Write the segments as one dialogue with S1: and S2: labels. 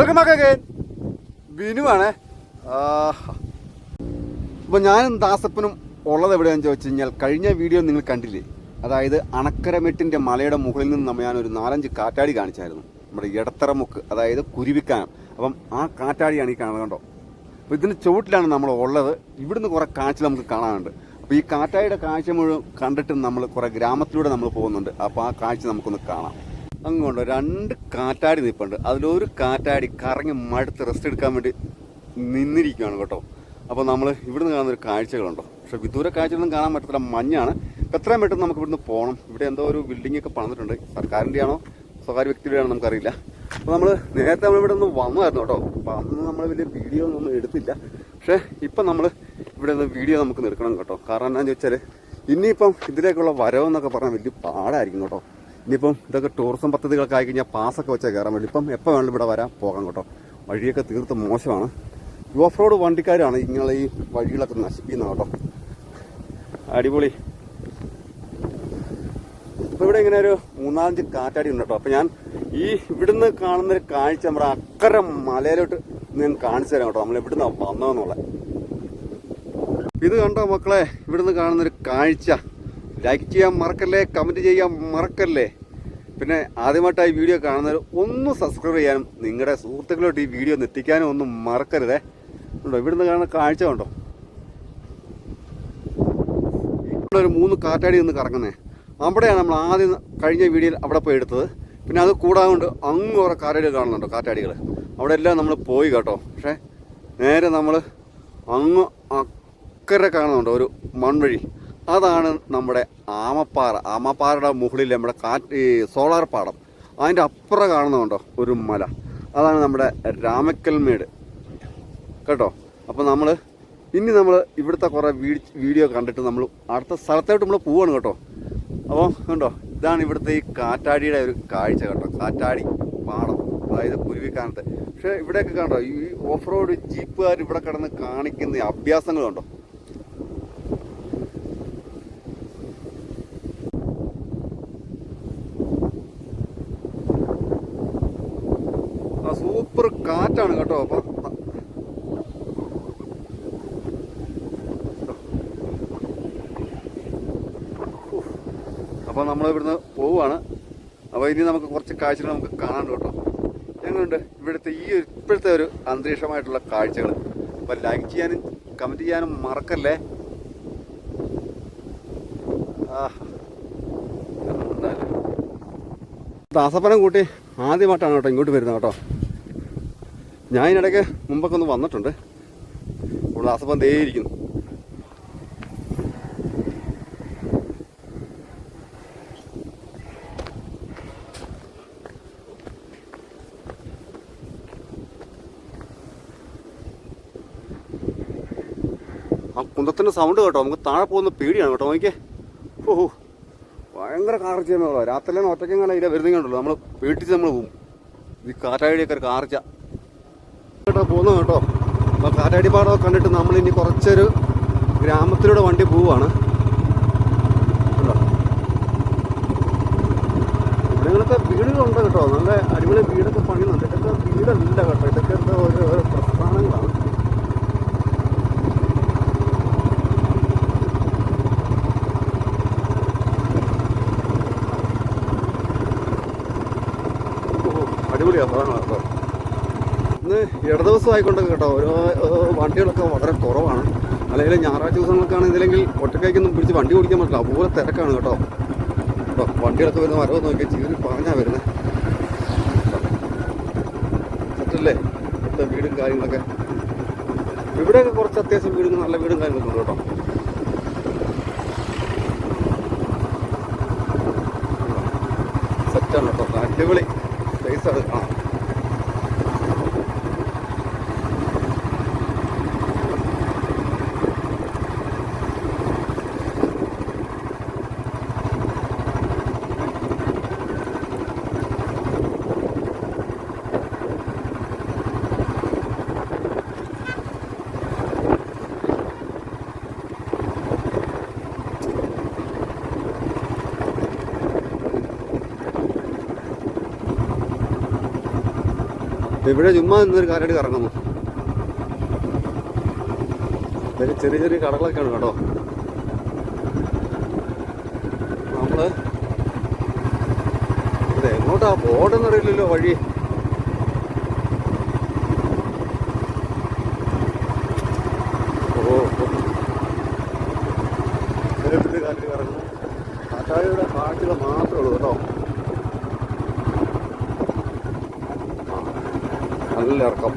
S1: Welcome back again. ബിനുവാണേ അപ്പോൾ ഞാനും ദാസപ്പനും ഉള്ളത് എവിടെയാണെന്ന് ചോദിച്ചു കഴിഞ്ഞാൽ കഴിഞ്ഞ വീഡിയോ നിങ്ങൾ കണ്ടില്ലേ? അതായത് അണക്കരമെട്ടിന്റെ മലയുടെ മുകളിൽ നിന്ന് ഞാനൊരു നാലഞ്ച് കാറ്റാടി കാണിച്ചായിരുന്നു. നമ്മുടെ ഇടത്തറമുക്ക് അതായത് കുരുവിക്കാനം. അപ്പം ആ കാറ്റാടിയാണ് ഈ കാണുന്നത് കണ്ടോ? അപ്പോൾ ഇതിന് ചുവട്ടിലാണ് നമ്മൾ ഉള്ളത്. ഇവിടുന്ന് കുറേ കാഴ്ച നമുക്ക് കാണാനുണ്ട്. അപ്പോൾ ഈ കാറ്റാടിയുടെ കാഴ്ച മുഴുവൻ കണ്ടിട്ട് നമ്മൾ കുറേ ഗ്രാമത്തിലൂടെ നമ്മൾ പോകുന്നുണ്ട്. അപ്പോൾ ആ കാഴ്ച നമുക്കൊന്ന് കാണാം. അങ്ങോട്ട് രണ്ട് കാറ്റാടി നിൽപ്പുണ്ട് അതിലൊരു കാറ്റാടി കറങ്ങി മടുത്ത് റെസ്റ്റ് എടുക്കാൻ വേണ്ടി നിന്നിരിക്കുകയാണ് കേട്ടോ. അപ്പോൾ നമ്മൾ ഇവിടുന്ന് കാണുന്ന ഒരു കാഴ്ചകളുണ്ടോ? പക്ഷെ വിദൂര കാഴ്ചകളൊന്നും കാണാൻ പറ്റത്തില്ല മഞ്ഞാണ്. എത്രയും പെട്ടെന്ന് നമുക്ക് ഇവിടുന്ന് പോകണം ഇവിടെ എന്തോ ഒരു ബിൽഡിംഗ് ഒക്കെ പണിതിട്ടുണ്ട്. സർക്കാരിന്റെ ആണോ സ്വകാര്യ വ്യക്തിയുടെ ആണോ നമുക്കറിയില്ല. അപ്പോൾ നമ്മൾ നേരത്തെ നമ്മൾ ഇവിടെ ഒന്ന് വന്നതായിരുന്നു കേട്ടോ. അപ്പോൾ അന്ന് നമ്മൾ വലിയ വീഡിയോ ഒന്നും എടുത്തില്ല. പക്ഷേ ഇപ്പം നമ്മൾ ഇവിടെ നിന്ന് വീഡിയോ നമുക്ക് നിൽക്കണം കേട്ടോ. കാരണം എന്താണെന്ന് വെച്ചാൽ ഇനിയിപ്പം ഇതിലേക്കുള്ള വരവെന്നൊക്കെ പറഞ്ഞാൽ വലിയ പാടായിരിക്കും കേട്ടോ. ഇനിയിപ്പം ഇതൊക്കെ ടൂറിസം പദ്ധതികളൊക്കെ ആയി കഴിഞ്ഞാൽ പാസ്സൊക്കെ വെച്ചാൽ കയറാൻ വേണ്ടി ഇപ്പം എപ്പോൾ വേണമെങ്കിലും ഇവിടെ വരാം പോകാം കേട്ടോ. വഴിയൊക്കെ തീർത്ത് മോശമാണ്. ഓഫ് റോഡ് വണ്ടിക്കാരാണ് ഇങ്ങനെ ഈ വഴികളൊക്കെ നശിപ്പിക്കുന്നത് കേട്ടോ. അടിപൊളി. അപ്പോൾ ഇവിടെ ഇങ്ങനെ ഒരു മൂന്നാലഞ്ച് കാറ്റാടി ഉണ്ട് കേട്ടോ. അപ്പം ഞാൻ ഈ ഇവിടുന്ന് കാണുന്ന ഒരു കാഴ്ച നമ്മുടെ അക്കരെ മലയിലോട്ട് ഞാൻ കാണിച്ചു തരാം കേട്ടോ. നമ്മൾ ഇവിടുന്ന് വന്നതെന്നുള്ള. ഇത് കണ്ടോ മക്കളെ? ഇവിടുന്ന് കാണുന്നൊരു കാഴ്ച. ലൈക്ക് ചെയ്യാൻ മറക്കല്ലേ? കമന്റ് ചെയ്യാൻ മറക്കല്ലേ? പിന്നെ ആദ്യമായിട്ടായി വീഡിയോ കാണുന്നവർ ഒന്ന് സബ്സ്ക്രൈബ് ചെയ്യാനും നിങ്ങളുടെ സുഹൃത്തുക്കളോട്ട് ഈ വീഡിയോ ഒന്ന് എത്തിക്കാനും ഒന്നും മറക്കരുതേ. ഉണ്ടോ? ഇവിടുന്ന് കാണുന്ന കാഴ്ച ഉണ്ടോ ഇവിടെ ഒരു മൂന്ന് കാറ്റാടി നിന്ന് കറങ്ങുന്നേ. അവിടെയാണ് നമ്മൾ ആദ്യം കഴിഞ്ഞ വീഡിയോയിൽ അവിടെ പോയി എടുത്തത്. പിന്നെ അത് കൂടാതെ കൊണ്ട് അങ്ങ് കുറെ കാറ്റാടികൾ കാണുന്നുണ്ടോ കാറ്റാടികൾ അവിടെ എല്ലാം നമ്മൾ പോയി കേട്ടോ. പക്ഷേ നേരെ നമ്മൾ അങ്ങ് അക്കരെ കാണുന്നുണ്ടോ ഒരു മൺവഴി. അതാണ് നമ്മുടെ ആമപ്പാറ. ആമപ്പാറയുടെ മുകളിൽ നമ്മുടെ കാറ്റ് ഈ സോളാർ പാടം. അതിന്റെ അപ്പുറം കാണുന്നുണ്ടോ ഒരു മല. അതാണ് നമ്മുടെ രാമക്കൽമേട് കേട്ടോ? അപ്പോൾ നമ്മൾ ഇനി നമ്മൾ ഇവിടുത്തെ കുറേ വീഡിയോ കണ്ടിട്ട് നമ്മൾ അടുത്ത സ്ഥലത്തോട്ട് നമ്മൾ പോവാണ് കേട്ടോ. അപ്പോൾ കണ്ടോ? ഇതാണ് ഇവിടുത്തെ ഈ കാറ്റാടിയുടെ ഒരു കാഴ്ച കേട്ടോ. കാറ്റാടി പാടം. അതായത് കുരുവിക്കാനത്ത് പക്ഷേ ഇവിടെയൊക്കെ കണ്ടോ? ഈ ഓഫ് റോഡ് ജീപ്പുകാർ ഇവിടെ കിടന്ന് കാണിക്കുന്ന ഈ അഭ്യാസങ്ങൾ കണ്ടോ ആ സൂപ്പർ കാറ്റാണ് കേട്ടോ അപ്പം അപ്പോൾ നമ്മൾ ഇവിടുന്ന് പോവുകയാണ് അപ്പോൾ ഇനി നമുക്ക് കുറച്ച് കാഴ്ചകൾ നമുക്ക് കാണാണ്ട് കേട്ടോ. എങ്ങനെയുണ്ട് ഇവിടുത്തെ ഈ ഇപ്പോഴത്തെ ഒരു അന്തരീക്ഷമായിട്ടുള്ള കാഴ്ചകൾ അപ്പോൾ ലൈക്ക് ചെയ്യാനും കമന്റ് ചെയ്യാനും മറക്കല്ലേ. ദാസപ്പനം കൂട്ടി ആദ്യമായിട്ടാണ് കേട്ടോ ഇങ്ങോട്ട് വരുന്നത് കേട്ടോ. ഞാൻ ഇതിനിടയ്ക്ക് മുമ്പൊക്കെ ഒന്ന് വന്നിട്ടുണ്ട്. ഇവിടെ അസഭം തേയിരിക്കുന്നു ആ കുന്തത്തിന്റെ സൗണ്ട് കേട്ടോ നമുക്ക് താഴെ പോകുന്ന പേടിയാണ് കേട്ടോ നോക്കിയേ. ഓഹോ ഭയങ്കര കാർച്ചയാണ് എന്നുള്ളത് ഒറ്റക്കെങ്ങനെ ഒറ്റയ്ക്കങ്ങനെ ഇതിലെ ഉണ്ടല്ലോ നമ്മൾ പേടിച്ച് നമ്മൾ പോകും ഈ കാറ്റാഴിയൊക്കെ ഒരു കാർച്ച. കേട്ടോ പോകുന്നത് കേട്ടോ. അപ്പോൾ കാറ്റാടി കണ്ടിട്ട് നമ്മൾ ഇനി കുറച്ചൊരു ഗ്രാമത്തിലൂടെ വണ്ടി പോവുകയാണ് കണ്ടോ? ഇവിടെ ഇങ്ങനത്തെ വീടുകളുണ്ട് കേട്ടോ. നല്ല അടിപൊളി വീടൊക്കെ പണിയുന്നുണ്ട്. ഇതൊക്കെ വീടല്ല കേട്ടോ. ഇതൊക്കെ എന്താ ഓരോ പ്രസ്ഥാനങ്ങളാണ്. അടിപൊളിയാണ് സാധനമാണ് കേട്ടോ ഇന്ന് ഇട ദിവസമായിക്കൊണ്ടൊക്കെ കേട്ടോ. ഓരോ വണ്ടികളൊക്കെ വളരെ കുറവാണ്. അല്ലെങ്കിൽ ഞായറാഴ്ച ദിവസങ്ങൾക്കാണ് ഇതിലെങ്കിൽ ഒറ്റക്കൈക്കൊന്നും പിടിച്ച് വണ്ടി ഓടിക്കാൻ പറ്റില്ല. അതുപോലെ തിരക്കാണ് കേട്ടോ. കേട്ടോ വണ്ടികളൊക്കെ വരുന്ന വരവ് നോക്കി ചീറി പറഞ്ഞാൽ വരുന്നത് സെറ്റല്ലേ ഇവിടുത്തെ വീടും കാര്യങ്ങളൊക്കെ. ഇവിടെയൊക്കെ കുറച്ച് അത്യാവശ്യം വീടും നല്ല വീടും കാര്യങ്ങളൊക്കെ ഉണ്ട് കേട്ടോ. സെറ്റാണ് കേട്ടോ. അടിപൊളി. പ്ലേസാണ് കാണാം ഇവിടെ ചുമ്മാ നിന്നൊരു കാലടി കറങ്ങുന്നു. ചെറിയ ചെറിയ കടകളൊക്കെയാണ് കേട്ടോ. നമ്മൾ ഇത് എങ്ങോട്ടാ ബോർഡെന്നറിയില്ലല്ലോ വഴി. കാലടി കറങ്ങുന്നു. കാറ്റാടിയുടെ കാട്ടിലെ മാത്രമേ ഉള്ളൂ കേട്ടോ. നല്ല ഇറക്കം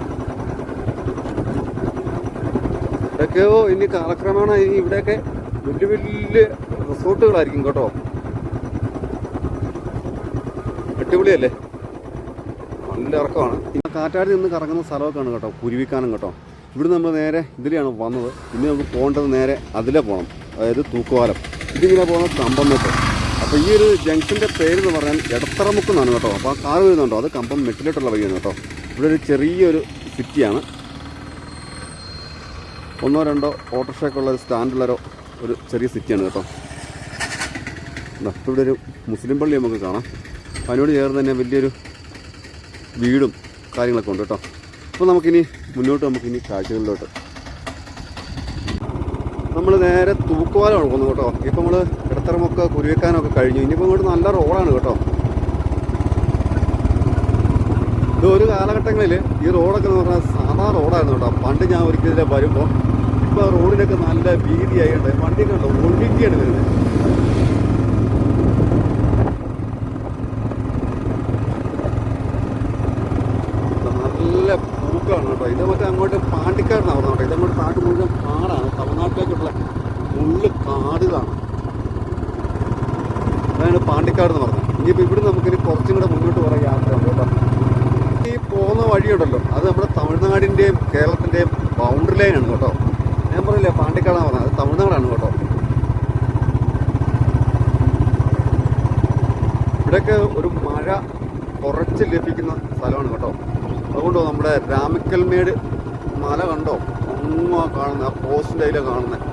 S1: ഇതൊക്കെയോ ഇനി കാലക്രമേണ ഇനി ഇവിടെയൊക്കെ വലിയ വലിയ റിസോർട്ടുകളായിരിക്കും കേട്ടോ. അടിപൊളിയല്ലേ? നല്ല ഇറക്കമാണ്. കാറ്റാടി നിന്ന് കറങ്ങുന്ന സ്ഥലമൊക്കെയാണ് കേട്ടോ കുരുവിക്കാനം കേട്ടോ. ഇവിടെ നമ്മൾ നേരെ ഇതിലെയാണ് വന്നത്. ഇനി നമുക്ക് പോകേണ്ടത് നേരെ അതിലെ പോകണം അതായത് തൂക്കുവാലം ഇതിങ്ങനെ പോകുന്ന കമ്പം മെട്ട് അപ്പോൾ ഈ ഒരു ജംഗ്ഷന്റെ പേര് എന്ന് പറഞ്ഞാൽ എടത്തറമുക്ക് എന്നാണ് കേട്ടോ. അപ്പോൾ ആ കാർ വരുന്നുണ്ടോ? അത് കമ്പം മെട്ടിലോട്ടുള്ള വഴിയാണ് കേട്ടോ. ഇവിടെ ഒരു ചെറിയൊരു സിറ്റിയാണ്. ഒന്നോ രണ്ടോ ഓട്ടോറിക്ഷയൊക്കെ ഉള്ള ഒരു സ്റ്റാൻഡുള്ളൊരു ഒരു ചെറിയ സിറ്റിയാണ് കേട്ടോ. ഇവിടെ ഒരു മുസ്ലിം പള്ളി നമുക്ക് കാണാം. അതിനോട് ചേർന്ന് തന്നെ വലിയൊരു വീടും കാര്യങ്ങളൊക്കെ ഉണ്ട് കേട്ടോ. അപ്പോൾ നമുക്കിനി മുന്നോട്ട് നമുക്കിനി കാഴ്ചകളിലോട്ട്. നമ്മൾ നേരെ തൂക്കുവാലം ഉണക്കുന്നു കേട്ടോ. ഇപ്പം നമ്മൾ ഇടത്തറമൊക്കെ കുരുവെക്കാനൊക്കെ കഴിഞ്ഞു. ഇനിയിപ്പോൾ ഇങ്ങോട്ട് നല്ല റോഡാണ് കേട്ടോ. ഇത് ഒരു കാലഘട്ടങ്ങളിൽ ഈ റോഡൊക്കെ എന്ന് പറഞ്ഞാൽ സാധാ റോഡായിരുന്നു കേട്ടോ. പണ്ട് ഞാൻ ഒരിക്കലും വരുമ്പോൾ ഇപ്പോൾ റോഡിനൊക്കെ നല്ല വീതിയായിട്ടുണ്ട്. വണ്ടിയൊക്കെ ഉണ്ടോ? ഒഴുകിയാണ് വരുന്നത്. നല്ല പാണ്ടിക്കാട് എന്ന് പറഞ്ഞത്. ഇനിയിപ്പോൾ ഇവിടെ നമുക്കിനി കുറച്ചും കൂടെ മുന്നോട്ട് കുറേ യാത്ര കേട്ടോ. ഈ പോകുന്ന വഴിയുണ്ടല്ലോ. അത് നമ്മുടെ തമിഴ്നാടിന്റെയും കേരളത്തിന്റെയും ബൗണ്ടറി ലൈനാണ് കേട്ടോ. ഞാൻ പറയില്ലേ പാണ്ടിക്കാടാണ് പറഞ്ഞത്. അത് തമിഴ്നാടാണ് കേട്ടോ. ഇവിടെയൊക്കെ ഒരു മഴ കുറച്ച് ലഭിക്കുന്ന സ്ഥലമാണ് കേട്ടോ. അതുകൊണ്ട് നമ്മുടെ രാമിക്കൽമേട് മല കണ്ടോ? ഒന്നും കാണുന്ന ആ പോസ്റ്റിന്റെ അതിലാണ് കാണുന്നത്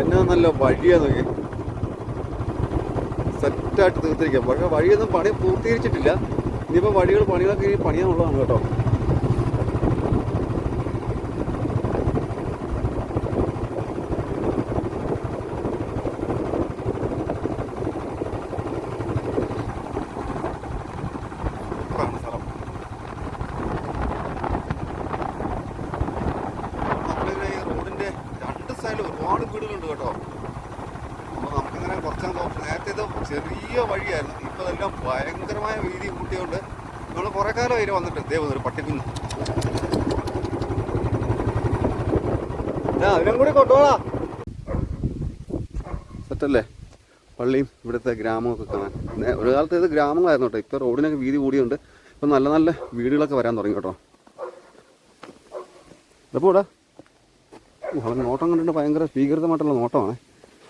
S1: എന്നാ നല്ല വഴിയാ നോക്കി സെറ്റായിട്ട് തീർത്തിരിക്കാം പക്ഷേ വഴിയൊന്നും പണി പൂർത്തീകരിച്ചിട്ടില്ല. ഇനിയിപ്പോൾ വഴികൾ പണികളൊക്കെ ഇനി പണിയാനുള്ളതാണ് കേട്ടോ സൂപ്പറാണ് സ്ഥലം. നമ്മളിങ്ങനെ ഈ റോഡിന്റെ രണ്ട് സൈഡിലും ഒരുപാട് വീടുകളുണ്ട് കേട്ടോ അപ്പോൾ നമുക്കിങ്ങനെ കുറച്ചാൽ നേരത്തെ ഇത് ചെറിയ വഴിയായിരുന്നു ഇപ്പോൾ ഇതെല്ലാം ഭയങ്കരമായ വീതി കൂട്ടിയോണ്ട് നമ്മൾ കുറേ കാലം അതിൽ വന്നിട്ട് ദേ ഒരു പട്ടിക്കുന്ന് അതിനും കൂടി സെറ്റല്ലേ? പള്ളിയും ഇവിടുത്തെ ഗ്രാമമൊക്കെ കാണാൻ. ഒരു കാലത്ത് ഇത് ഗ്രാമങ്ങളായിരുന്നു കേട്ടോ. ഇപ്പോൾ റോഡിനൊക്കെ വീതി കൂടിയുണ്ട്. ഇപ്പം നല്ല നല്ല വീടുകളൊക്കെ വരാൻ തുടങ്ങി കേട്ടോ. എപ്പോൾ ഇവിടെ അവൻ നോട്ടം കണ്ടിട്ട് ഭയങ്കര സ്വീകൃതമായിട്ടുള്ള നോട്ടമാണ്.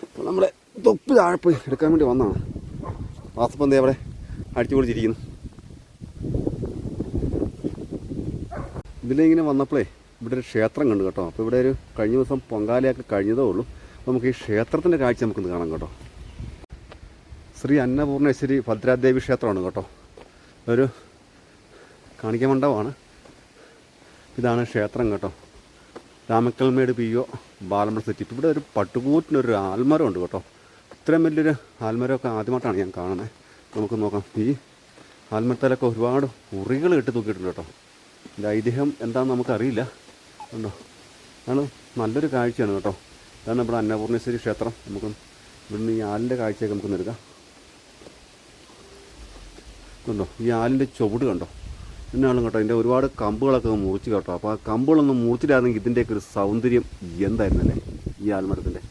S1: അപ്പോൾ നമ്മളെ തൊപ്പ് താഴെ പോയി എടുക്കാൻ വേണ്ടി വന്നതാണ്. വാസപ്പന്തി അവിടെ അടിച്ചു പൊളിച്ചിരിക്കുന്നു ഇതിലിങ്ങനെ വന്നപ്പോഴേ ഇവിടെ ഒരു ക്ഷേത്രം കണ്ടു കേട്ടോ. അപ്പോൾ ഇവിടെ ഒരു കഴിഞ്ഞ ദിവസം പൊങ്കാലയൊക്കെ കഴിഞ്ഞതേ ഉള്ളൂ. നമുക്ക് ഈ ക്ഷേത്രത്തിന്റെ കാഴ്ച നമുക്കൊന്ന് കാണാം കേട്ടോ. ശ്രീ അന്നപൂർണേശ്വരി ഭദ്രാദേവി ക്ഷേത്രമാണ് കേട്ടോ. ഒരു കാണിക്ക മണ്ഡപമാണ്. ഇതാണ് ക്ഷേത്രം കേട്ടോ. രാമക്കൽമേട് പി ഒ ബാലമ്പ സിറ്റി. ഇവിടെ ഒരു പട്ടുകൂറ്റിനൊരു ആൽമരം ഉണ്ട് കേട്ടോ. ഇത്രയും വലിയൊരു ആൽമരമൊക്കെ ആദ്യമായിട്ടാണ് ഞാൻ കാണുന്നത്. നമുക്ക് നോക്കാം. ഈ ആൽമരത്തിലൊക്കെ ഒരുപാട് ഉറികൾ കെട്ടി തൂക്കിയിട്ടുണ്ട് കേട്ടോ. ഇതിന്റെ ഐതിഹ്യം എന്താണെന്ന് നമുക്കറിയില്ല. ഉണ്ടോ അതാണ് നല്ലൊരു കാഴ്ചയാണ് കേട്ടോ. ഇതാണ് നമ്മുടെ അന്നപൂർണേശ്വരി ക്ഷേത്രം. നമുക്ക് ഇവിടുന്ന് ഈ ആലിന്റെ കാഴ്ചയൊക്കെ നമുക്ക് എടുക്കാം. കണ്ടോ? ഈ ആലിന്റെ ചുവട് കണ്ടോ? എന്നാണ് കേട്ടോ ഇതിന്റെ ഒരുപാട് കമ്പുകളൊക്കെ മുറിച്ച് കേട്ടോ. അപ്പോൾ ആ കമ്പുകളൊന്നും മുറിച്ചിട്ടായിരുന്നെങ്കിൽ ഇതിന്റെയൊക്കെ ഒരു സൗന്ദര്യം എന്തായിരുന്നല്ലേ ഈ ആൽമരത്തിന്റെ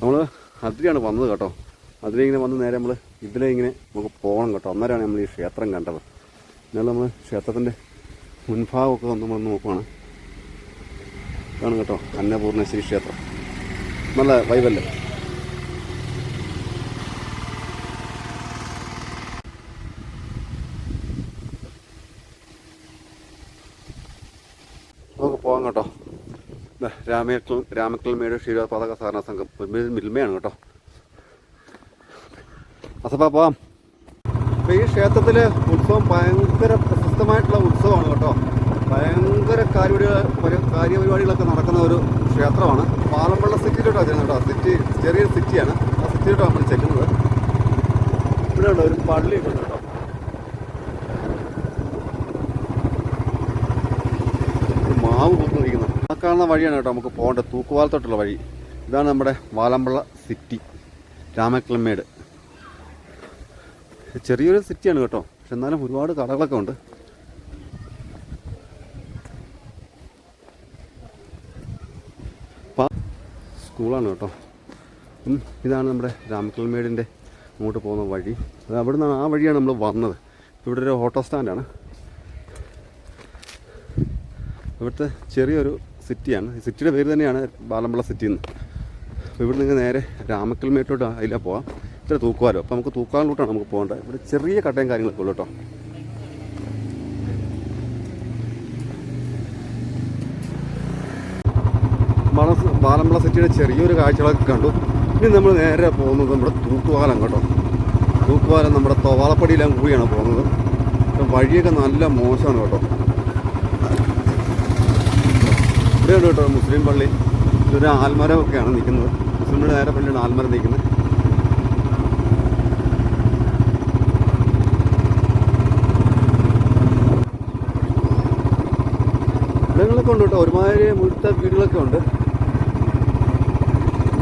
S1: നമ്മൾ അതിരിയാണ് വന്നത് കേട്ടോ. അതിരി ഇങ്ങനെ വന്ന് നേരെ നമ്മൾ ഇതിലെ ഇങ്ങനെ നമുക്ക് പോകണം കേട്ടോ. അന്നേരമാണ് നമ്മൾ ഈ ക്ഷേത്രം കണ്ടത്. എന്നാൽ നമ്മൾ ക്ഷേത്രത്തിന്റെ മുൻഭാഗമൊക്കെ നമ്മൾ നോക്കുവാണ്. ഇതാണ് കേട്ടോ അന്നപൂർണേശ്വരി ക്ഷേത്രം. നല്ല വൈബല്ലേ നമുക്ക് പോകാം കേട്ടോ. രാമക്കൽ രാമക്കൽമേട് ക്ഷീരോത്പാദക സഹകരണ സംഘം മിൽമയാണ് കേട്ടോ. അസപ്പാ പോവാം. അപ്പോൾ ഈ ക്ഷേത്രത്തിൽ ഉത്സവം ഭയങ്കര പ്രശസ്തമായിട്ടുള്ള ഉത്സവമാണ് കേട്ടോ. ഭയങ്കര കാര്യപരിപാടി കാര്യപരിപാടികളൊക്കെ നടക്കുന്ന ഒരു ക്ഷേത്രമാണ്. പാലമ്പള്ള സിറ്റിയിലോട്ടാണ് ചെല്ലുന്നത് കേട്ടോ. സിറ്റി ചെറിയൊരു സിറ്റിയാണ് ആ സിറ്റിയിലോട്ടാണ് നമ്മൾ ചെല്ലുന്നത്. ഇവിടെ ഉണ്ട് ഒരു പള്ളി ഉണ്ട് കേട്ടോ. മാവ് പൂത്ത് നിൽക്കുന്നത് ആ കാണുന്ന വഴിയാണ് കേട്ടോ നമുക്ക് പോകേണ്ടത്. തൂക്കുവാലത്തോട്ടുള്ള വഴി. ഇതാണ് നമ്മുടെ വാലമ്പള്ള സിറ്റി രാമക്കൽമേട്. ചെറിയൊരു സിറ്റിയാണ് കേട്ടോ. പക്ഷെ എന്നാലും ഒരുപാട് കടകളൊക്കെ ഉണ്ട്. സ്കൂളാണ് കേട്ടോ. ഇതാണ് നമ്മുടെ രാമക്കൽമേടിന്റെ അങ്ങോട്ട് പോകുന്ന വഴി. അത് അവിടെ നിന്നാണ് ആ വഴിയാണ് നമ്മൾ വന്നത്. ഇവിടെ ഒരു ഓട്ടോ സ്റ്റാൻഡാണ്. ഇവിടുത്തെ ചെറിയൊരു സിറ്റിയാണ്. ഈ സിറ്റിയുടെ പേര് തന്നെയാണ് ബാലമ്പള സിറ്റി എന്ന് അപ്പോൾ ഇവിടെ നിന്ന് നേരെ രാമക്കൽമേട്ടോട്ട് അതിലാണ് പോവാം. ഇത്ര തൂക്കുവാലോ അപ്പോൾ നമുക്ക് തൂക്കാനിലോട്ടാണ് നമുക്ക് പോകേണ്ടത്. ഇവിടെ ചെറിയ കട്ടയും കാര്യങ്ങളൊക്കെ ഉള്ളൂ കേട്ടോ. മണസ് ബാലമ്പള സിറ്റിയുടെ ചെറിയൊരു കാഴ്ചകളൊക്കെ കണ്ടു. ഇനി നമ്മൾ നേരെ പോകുന്നത് നമ്മുടെ തൂക്കുവാലം കേട്ടോ. തൂക്കുവാലം നമ്മുടെ തോവാളപ്പടിയിലും കൂടിയാണ് പോകുന്നത്. വഴിയൊക്കെ നല്ല മോശമാണ് കേട്ടോ. ഇവിടെയുണ്ട് കേട്ടോ മുസ്ലിം പള്ളി. ഇതൊരു ആൽമരമൊക്കെയാണ് നിൽക്കുന്നത്. മുസ്ലിമിന്റെ നേരെ പള്ളിയാണ് ആൽമരം നിൽക്കുന്നത്. ഇടങ്ങളൊക്കെ ഉണ്ട് കേട്ടോ. ഒരുമാതിരി മുഴുത്ത വീടുകളൊക്കെ ഉണ്ട്.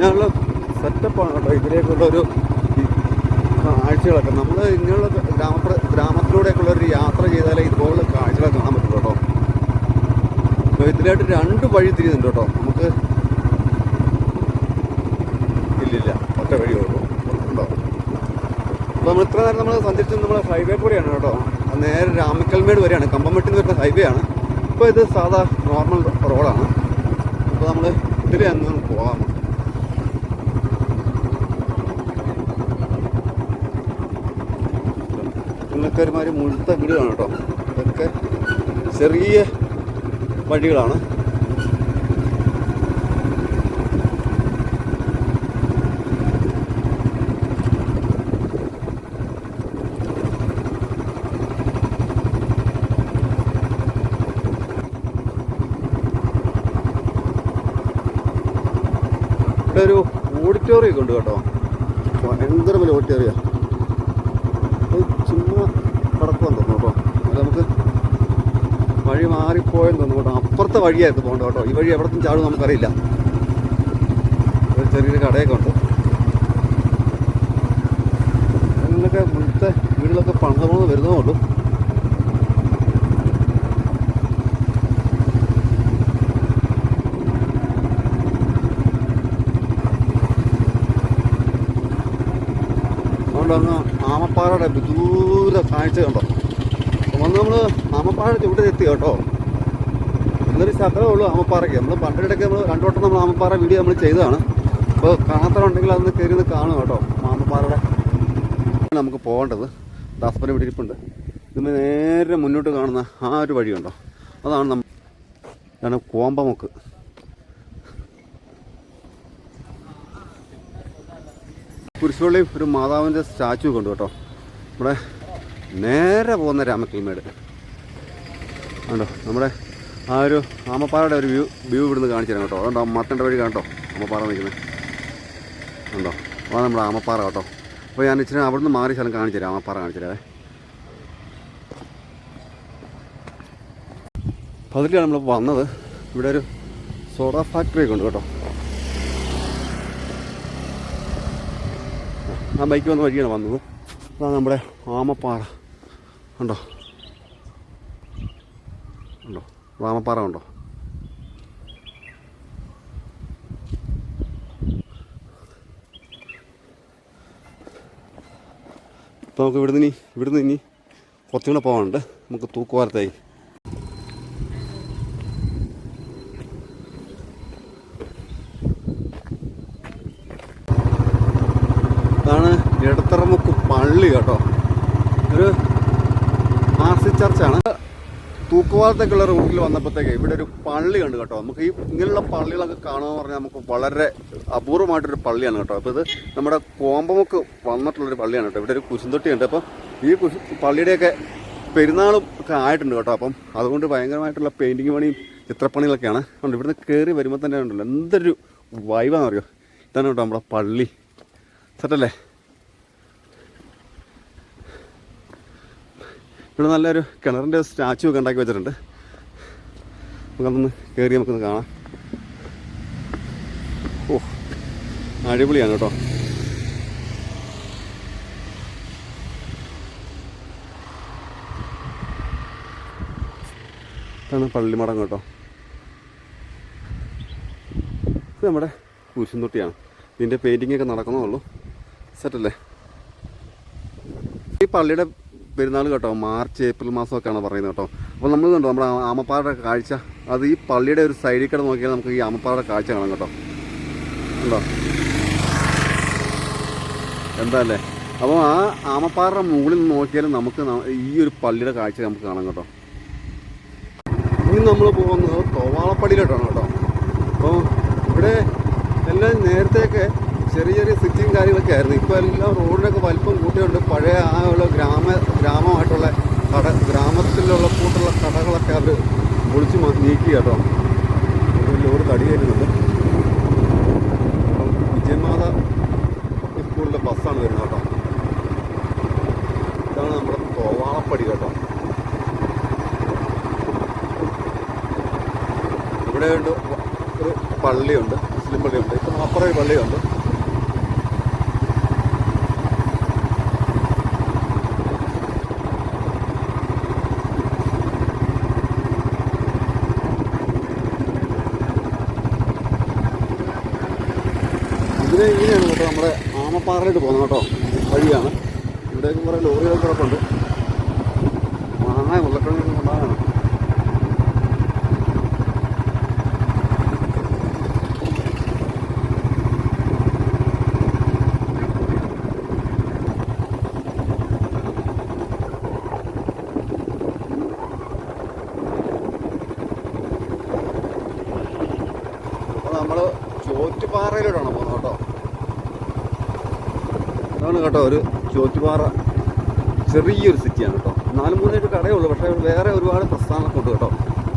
S1: ഞാനുള്ള സെറ്റപ്പാണ് കേട്ടോ ഇതിലേക്കുള്ള ഒരു കാഴ്ചകളൊക്കെ നമ്മൾ ഇങ്ങനെയുള്ള ഗ്രാമ ഗ്രാമത്തിലൂടെയൊക്കെയുള്ള ഒരു യാത്ര ചെയ്താലേ ഇതുപോലുള്ള കാഴ്ചകളൊക്കെ കാണാൻ പറ്റുള്ളൂ കേട്ടോ. ഇതിലായിട്ട് രണ്ട് വഴി തിരിയുന്നുണ്ട് കേട്ടോ. നമുക്ക് ഇല്ലില്ല. ഒറ്റ വഴി ഉള്ളൂ. അപ്പോൾ നമ്മൾ ഇത്ര നേരം നമ്മൾ സഞ്ചരിച്ചത് നമ്മൾ ഹൈവേ കൂടെയാണ് കേട്ടോ. നേരെ രാമക്കൽമേട് വരെയാണ്. കമ്പംമെട്ടിന്ന് വരുന്ന ഹൈവേ ആണ്. ഇപ്പോൾ ഇത് സാധാ അപ്പോൾ നമ്മൾ ഇതിൽ അന്ന് പോകാം. ഒരുമാതിരി മുഴുത്ത വീടുകളാണ് കേട്ടോ. ഇതൊക്കെ ചെറിയ വഴികളാണ് ഇവിടെ ഒരു ഓഡിറ്റോറിയം ഒക്കെ ഉണ്ട് കേട്ടോ. ഭയങ്കര വലിയ ഓഡിറ്റോറിയം ചുമ്മാ കിടക്കുമെന്ന് തോന്നുന്നു കേട്ടോ. അത് നമുക്ക് വഴി മാറിപ്പോയെന്ന് തോന്നുന്നു കേട്ടോ. അപ്പുറത്തെ വഴിയായിരുന്നു പോകണ്ട കേട്ടോ. ഈ വഴി എവിടത്തും ചാടും നമുക്കറിയില്ല. ഒരു ചെറിയൊരു കടയൊക്കെ ഉണ്ട്. അങ്ങനെയൊക്കെ മുഴുത്ത വീടുകളൊക്കെ പണിതോന്ന് വരുന്നേ ഉള്ളൂ. അതുകൊണ്ട് നിന്ന് ആമപ്പാറയുടെ വിദൂര കാഴ്ച കണ്ടോ? വന്ന് നമ്മൾ ആമപ്പാറയുടെ ഇവിടെ എത്തി കേട്ടോ. ഇന്നൊരു ശകലമേ ഉള്ളൂ ആമപ്പാറയ്ക്ക് നമ്മൾ പണ്ടിടയ്ക്ക് നമ്മൾ രണ്ടോട്ടം നമ്മൾ ആമപ്പാറ വീഡിയോ നമ്മൾ ചെയ്തതാണ്. അപ്പോൾ കാണാത്തവരുണ്ടെങ്കിൽ അതൊന്ന് കയറി ഒന്ന് കാണും കേട്ടോ ആമപ്പാറയുടെ നമുക്ക് പോകേണ്ടത് ദാസപ്പന ഇവിടെ ഇരിപ്പുണ്ട്. ഇതിന് നേരെ മുന്നോട്ട് കാണുന്ന ആ ഒരു വഴിയുണ്ടോ? അതാണ് നമ്മൾ കോമ്പമുക്ക്. കുരിശുപള്ളിയും ഒരു മാതാവിന്റെ സ്റ്റാച്ചു കൊണ്ടു കേട്ടോ. നമ്മുടെ നേരെ പോകുന്ന രാമക്കൽമേട് കണ്ടോ? നമ്മുടെ ആ ഒരു ആമപ്പാറയുടെ ഒരു വ്യൂ വ്യൂ ഇവിടുന്ന് കാണിച്ചു തരാം കേട്ടോ. അതുകൊണ്ട് മത്തന്റെ വഴി കണ്ടോ ആമപ്പാറ നിൽക്കുന്നത്. ഉണ്ടോ അതാണ് നമ്മുടെ ആമപ്പാറ കേട്ടോ. അപ്പോൾ ഞാൻ ഇച്ചിരി അവിടുന്ന് മാറി സ്ഥലം കാണിച്ചു തരാം ആമപ്പാറ കാണിച്ചു തരാവേ. അപ്പോൾ അതിലാണ് നമ്മൾ വന്നത്. ഇവിടെ ഒരു സോഡ ഫാക്ടറി ഒക്കെ ഉണ്ട് കേട്ടോ. ആ ബൈക്ക് വന്ന വഴിയാണ് വന്നത്. അതാണ് നമ്മുടെ ആമപ്പാറ ഉണ്ടോ ഉണ്ടോ ആമപ്പാറ ഉണ്ടോ ഇപ്പോൾ നമുക്ക് ഇവിടുന്ന് ഇനി ഇവിടുന്ന് ഇനി കുറച്ചും കൂടെ പോകാനുണ്ട് നമുക്ക് തൂക്കുവാലത്തായി ഇതാണ് ഇടത്തറമുക്ക് പള്ളി കേട്ടോ. ഒരു ആർ സി ചർച്ചാണ്. തൂക്കുവാളത്തേക്കുള്ള റൂട്ടിൽ വന്നപ്പോഴത്തേക്ക് ഇവിടെ ഒരു പള്ളി കണ്ട് കേട്ടോ. നമുക്ക് ഈ ഇങ്ങനെയുള്ള പള്ളികളൊക്കെ കാണുമെന്ന് പറഞ്ഞാൽ നമുക്ക് വളരെ അപൂർവമായിട്ടൊരു പള്ളിയാണ് കേട്ടോ. അപ്പോൾ ഇത് നമ്മുടെ കോമ്പമുക്ക് വന്നിട്ടുള്ളൊരു പള്ളിയാണ് കേട്ടോ. ഇവിടെ ഒരു കുശുന്തൊട്ടിയുണ്ട്. അപ്പം ഈ കുശു പള്ളിയുടെയൊക്കെ പെരുന്നാളും ഒക്കെ ആയിട്ടുണ്ട് കേട്ടോ. അപ്പം അതുകൊണ്ട് ഭയങ്കരമായിട്ടുള്ള പെയിന്റിങ് പണിയും ചിത്രപ്പണികളൊക്കെയാണ്. അതുകൊണ്ട് ഇവിടുന്ന് കയറി വരുമ്പോൾ തന്നെ ഉണ്ടല്ലോ എന്തൊരു വൈവാണെന്ന് അറിയോ ഇതാണ് കേട്ടോ നമ്മുടെ പള്ളി. സെറ്റല്ലേ? ഇവിടെ നല്ലൊരു കിണറിന്റെ സ്റ്റാച്ചു ഒക്കെ ഉണ്ടാക്കി വെച്ചിട്ടുണ്ട്. നമുക്കൊന്ന് കയറി നമുക്കൊന്ന് കാണാം. ഓ അടിപൊളിയാണ് കേട്ടോ. ഇതാണ് പള്ളിമടം കേട്ടോ. ഇത് നമ്മുടെ കുരിശുന്തൊട്ടിയാണ് ഇതിന്റെ പെയിന്റിങ്ങൊക്കെ ഒക്കെ നടക്കുന്നതുള്ളൂ സെറ്റല്ലേ ഈ പള്ളിയുടെ പെരുന്നാൾ കേട്ടോ മാർച്ച് ഏപ്രിൽ മാസമൊക്കെയാണ് പറയുന്നത് കേട്ടോ. അപ്പോൾ നമ്മൾ കണ്ടോ നമ്മുടെ ആമപ്പാറയുടെ കാഴ്ച. അത് ഈ പള്ളിയുടെ ഒരു സൈഡിൽ കൂടെ നോക്കിയാൽ നമുക്ക് ഈ ആമപ്പാറയുടെ കാഴ്ച കാണാം കേട്ടോ. ഉണ്ടോ എന്താ അല്ലേ? അപ്പോൾ ആ ആമപ്പാറയുടെ മുകളിൽ നോക്കിയാൽ നമുക്ക് ഈ ഒരു പള്ളിയുടെ കാഴ്ച നമുക്ക് കാണാം കേട്ടോ. ഇനി നമ്മൾ പോകുന്നത് തോവാളപ്പടിയിലോട്ടാണ് കേട്ടോ. അപ്പോൾ ഇവിടെ എല്ലാം നേരത്തെയൊക്കെ ചെറിയ ചെറിയ സിറ്റിയും കാര്യങ്ങളൊക്കെ ആയിരുന്നു. ഇപ്പോൾ എല്ലാം റോഡിനൊക്കെ വലിപ്പം കൂട്ടിയുണ്ട് പഴയ ആ ഉള്ള ഗ്രാമ ഗ്രാമമായിട്ടുള്ള കട ഗ്രാമത്തിലുള്ള കൂട്ടുള്ള കടകളൊക്കെ അവർ പൊളിച്ച് നീക്കി കേട്ടോ. ലോഡ് തടി കയറ്റുന്നുണ്ട് വിജയമാത സ്കൂളിലെ ബസ്സാണ് വരുന്നത് കേട്ടോ. ഇതാണ് നമ്മുടെ തോവാളപ്പടി കേട്ടോ. ഇവിടെ ഒരു പള്ളിയുണ്ട് മുസ്ലിം പള്ളിയുണ്ട്. ഇപ്പം അപ്പുറം പള്ളിയുണ്ട്. ഇതിന് ഇങ്ങനെയാണ് കേട്ടോ നമ്മുടെ ആമപ്പാറയിലോട്ട് പോകുന്നത് കേട്ടോ. വഴിയാണ്. ഇവിടെ കുറേ ലോറികൾ കിടപ്പുണ്ട്. മാങ്ങ ഉള്ളക്കിഴങ്ങ് കൊണ്ടാണ് അപ്പോൾ നമ്മൾ ചോറ്റുപാറയിലോട്ടാണ് പോകുന്നത് കേട്ടോ അതാണ് കേട്ടോ ഒരു ചോറ്റുപാറ ചെറിയൊരു സിറ്റിയാണ് കേട്ടോ. നാല് മൂന്നായിട്ട് കടയുള്ളൂ പക്ഷേ വേറെ ഒരുപാട് പ്രസ്ഥാനമൊക്കെ ഉണ്ട് കേട്ടോ.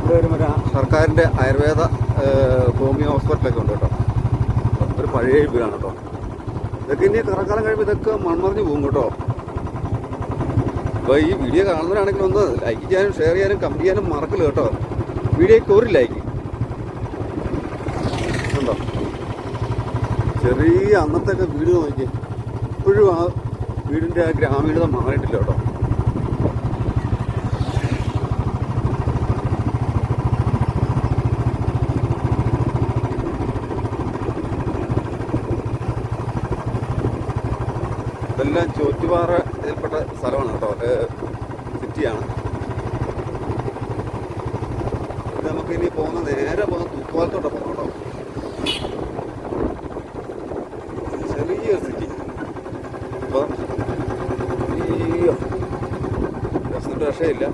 S1: ഇവിടെ മറ്റേ സർക്കാരിന്റെ ആയുർവേദ ഹോമിയോ ഹോസ്പിറ്റലൊക്കെ ഉണ്ട് കേട്ടോ. ഒരു പഴയ വീടാണ് കേട്ടോ. ഇതൊക്കെ ഇനി കറക്കാലം കഴിയുമ്പോൾ ഇതൊക്കെ മൺമറിഞ്ഞ് പോകും കേട്ടോ. അപ്പോൾ ഈ വീഡിയോ കാണുന്നവരാണെങ്കിൽ ഒന്ന് ലൈക്ക് ചെയ്യാനും ഷെയർ ചെയ്യാനും കമന്റ് ചെയ്യാനും മറക്കില്ല കേട്ടോ. വീഡിയോ ഒരു ലൈക്ക് ചെറിയ അന്നത്തെ ഒക്കെ വീട് നോക്കി ഇപ്പോഴും ആ വീടിന്റെ ആ ഗ്രാമീണത മാറിയിട്ടില്ല കേട്ടോ. ഇതെല്ലാം ചോറ്റുപാറ ഇതിൽപ്പെട്ട സ്ഥലമാണ് കേട്ടോ. സിറ്റിയാണ്. നമുക്കിനി പോകുന്ന നേരെ പോകുന്ന തൂക്കുപാലത്തോട്ടാണ് പോകുന്നത് കേട്ടോ ചെറിയൊരു സിറ്റി അപ്പോൾ അയ്യോ ബസ്സിന്റെ രക്ഷയില്ല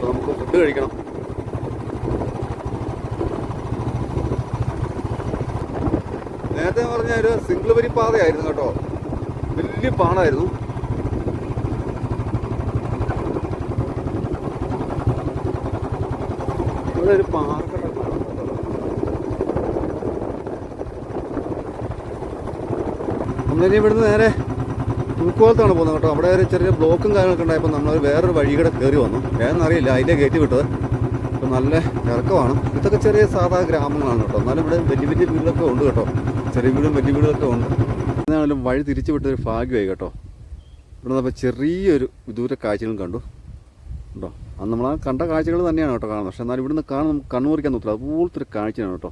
S1: നമുക്ക് ഫുഡ് കഴിക്കണം. നേരത്തെ പറഞ്ഞ ഒരു സിംഗിൾ വരി പാതയായിരുന്നു കേട്ടോ. വലിയ പാണായിരുന്നു ഒരു പാർക്കൊക്കെ ഇവിടുന്ന് നേരെ തൂക്കോലത്താണ് പോകുന്നത് കേട്ടോ. അവിടെ ഒരു ചെറിയ ബ്ലോക്കും കാര്യങ്ങളൊക്കെ ഉണ്ടായപ്പോൾ നമ്മൾ വേറൊരു വഴി കൂടെ കയറി വന്നു. ഏതെന്നറിയില്ല അതിന്റെ ഗേറ്റ് വിട്ടത്. അപ്പോൾ നല്ല ഇറക്കമാണ് ഇതൊക്കെ ചെറിയ സാധാ ഗ്രാമങ്ങളാണ് കേട്ടോ. എന്നാലും ഇവിടെ വലിയ വലിയ വീടുകളൊക്കെ ഉണ്ട് കേട്ടോ. ചെറിയ വീടും വലിയ വീടുകളൊക്കെ ഉണ്ട്. എന്നാലും വഴി തിരിച്ചു വിട്ടൊരു ഭാഗ്യമായി കേട്ടോ. ഇവിടെ നിന്നപ്പോൾ ചെറിയൊരു വിദൂര കാഴ്ചകളും കണ്ടു. കേട്ടോ അന്ന് നമ്മൾ ആ കണ്ട കാഴ്ചകൾ തന്നെയാണ് കേട്ടോ കാണുന്നത്. പക്ഷേ എന്നാലും ഇവിടുന്ന് കാണാൻ കണ്ണുമുറിക്കാൻ നോക്കില്ല അതുപോലത്തെ ഒരു കാഴ്ചയാണ് കേട്ടോ.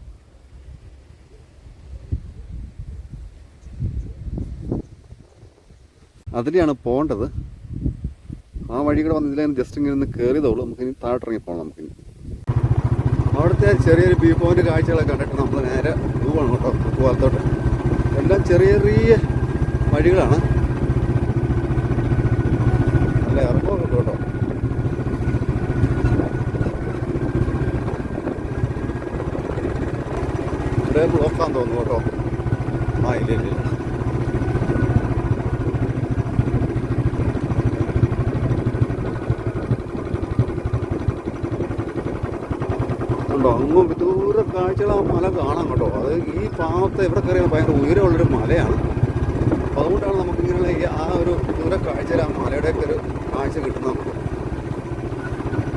S1: അതിലെയാണ് പോകേണ്ടത്. ആ വഴി കൂടെ വന്ന് ജസ്റ്റ് ഇങ്ങനെ ഒന്ന് കയറിയതുള്ളൂ നമുക്കിനി ഇറങ്ങി പോകണം നമുക്കിനി. അവിടുത്തെ ചെറിയൊരു വ്യൂ പോയിന്റ് കാഴ്ചകളൊക്കെ കണ്ടിട്ട് നമ്മൾ നേരെ പോവാണ് കേട്ടോ. പോകാത്തോട്ട് എല്ലാം ചെറിയ ചെറിയ വഴികളാണ്. നല്ല ഇറക്കമൊക്കെ കേട്ടോ. ഇവിടെ ബ്ലോക്കാൻ തോന്നുന്നു കേട്ടോ. ആ ഇല്ല ഇല്ല. ഉണ്ടോ അങ്ങും ദൂരെ കാഴ്ചകൾ മല കാണാം കേട്ടോ അത് ഈ ഭാഗത്ത് എവിടെ കയറിയാൽ ഭയങ്കര ഉയരമുള്ളൊരു മലയാണ്. അപ്പോൾ അതുകൊണ്ടാണ് നമുക്ക് ഇങ്ങനെയുള്ള ആ ഒരു ദൂരെ കാഴ്ചയിൽ ആ മലയുടെയൊക്കെ ഒരു കാഴ്ച കിട്ടുന്നത്.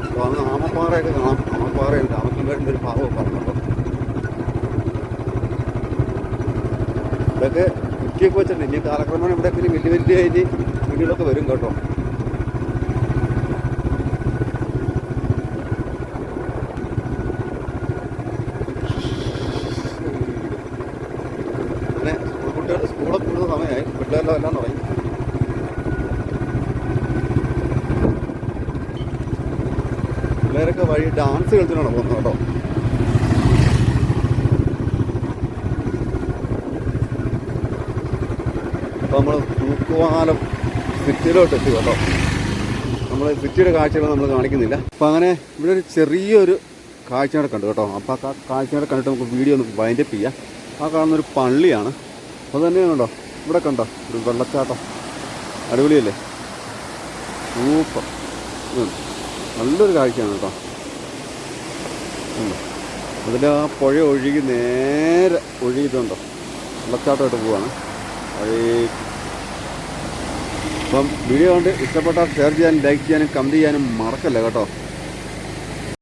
S1: അപ്പോൾ അന്ന് ആമപ്പാറയൊക്കെ കാണാം. ആമപ്പാറയുണ്ട്. ആമക്കമ്പേടിന്റെ ഒരു കാണാം കേട്ടോ ഇതൊക്കെ കുറ്റിയൊക്കെ വെച്ചിട്ടുണ്ട്. ഇനി കാലക്രമേണ ഇവിടെ ഇനി വലിയ വലിയ ഇനി വീടുകളൊക്കെ വരും കേട്ടോ ഡാൻസ് കളിച്ചിട്ടാണ് പോകുന്നത് കേട്ടോ? അപ്പോൾ നമ്മൾ തൂക്കുവാലം സിറ്റിയിലോട്ട് എത്തി കേട്ടോ. നമ്മൾ സിറ്റിയുടെ കാഴ്ചകൾ നമ്മൾ കാണിക്കുന്നില്ല. അപ്പോൾ അങ്ങനെ ഇവിടെ ഒരു ചെറിയൊരു കാഴ്ചയുടെ കണ്ടു കേട്ടോ. അപ്പോൾ ആ കാഴ്ചയുടെ കണ്ടിട്ട് നമുക്ക് വീഡിയോ ഒന്ന് വൈൻഡപ്പ് ചെയ്യാം. ആ കാണുന്നൊരു പള്ളിയാണ്. അപ്പോൾ തന്നെയാണ് കണ്ടോ ഇവിടെ കണ്ടോ? ഒരു വെള്ളച്ചാട്ടം. അടിപൊളിയല്ലേ? സൂപ്പർ. നല്ലൊരു കാഴ്ചയാണ് കേട്ടോ. അതിൽ ആ പുഴ ഒഴുകി നേരെ ഒഴുകിയിട്ടുണ്ടോ വെള്ളച്ചാട്ടമായിട്ട് പോവാണ്. അപ്പം വീഡിയോ കണ്ട് ഇഷ്ടപ്പെട്ടാൽ ഷെയർ ചെയ്യാനും ലൈക്ക് ചെയ്യാനും കമന്റ് ചെയ്യാനും മറക്കല്ല കേട്ടോ.